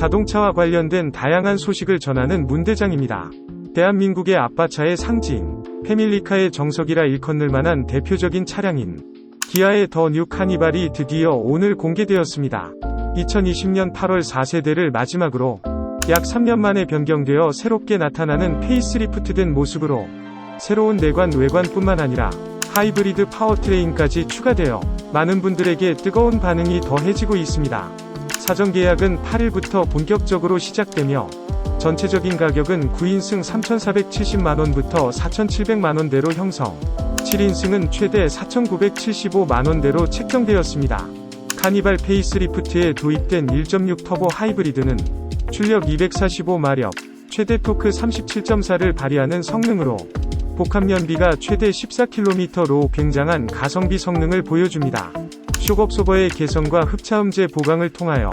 자동차와 관련된 다양한 소식을 전하는 문대장입니다. 대한민국의 아빠차의 상징, 패밀리카의 정석이라 일컫을 만한 대표적인 차량인 기아의 더 뉴 카니발이 드디어 오늘 공개되었습니다. 2020년 8월 4세대를 마지막으로 약 3년 만에 변경되어 새롭게 나타나는 페이스리프트된 모습으로 새로운 내관 외관뿐만 아니라 하이브리드 파워트레인까지 추가되어 많은 분들에게 뜨거운 반응이 더해지고 있습니다. 사전 계약은 8일부터 본격적으로 시작되며 전체적인 가격은 9인승 3,470만원부터 4,700만원대로 형성, 7인승은 최대 4,975만원대로 책정되었습니다. 카니발 페이스리프트에 도입된 1.6 터보 하이브리드는 출력 245마력, 최대 토크 37.4를 발휘하는 성능으로 복합 연비가 최대 14km로 굉장한 가성비 성능을 보여줍니다. 쇼업소버의 개선과 흡차음제 보강을 통하여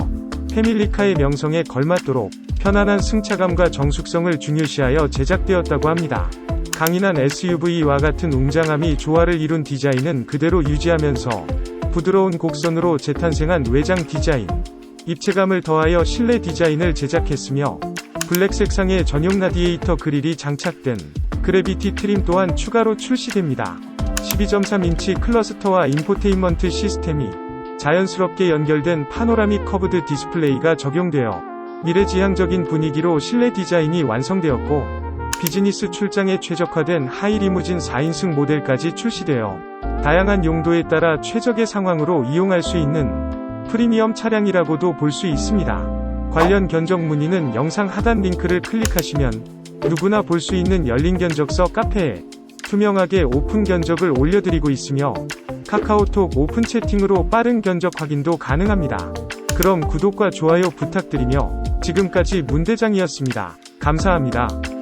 패밀리카의 명성에 걸맞도록 편안한 승차감과 정숙성을 중요시하여 제작되었다고 합니다. 강인한 SUV와 같은 웅장함이 조화를 이룬 디자인은 그대로 유지하면서 부드러운 곡선으로 재탄생한 외장 디자인, 입체감을 더하여 실내 디자인을 제작했으며 블랙 색상의 전용 라디에이터 그릴이 장착된 그래비티 트림 또한 추가로 출시됩니다. 12.3인치 클러스터와 인포테인먼트 시스템이 자연스럽게 연결된 파노라믹 커브드 디스플레이가 적용되어 미래지향적인 분위기로 실내 디자인이 완성되었고 비즈니스 출장에 최적화된 하이리무진 4인승 모델까지 출시되어 다양한 용도에 따라 최적의 상황으로 이용할 수 있는 프리미엄 차량이라고도 볼 수 있습니다. 관련 견적 문의는 영상 하단 링크를 클릭하시면 누구나 볼 수 있는 열린 견적서 카페에 투명하게 오픈 견적을 올려드리고 있으며 카카오톡 오픈 채팅으로 빠른 견적 확인도 가능합니다. 그럼 구독과 좋아요 부탁드리며 지금까지 문대장이었습니다. 감사합니다.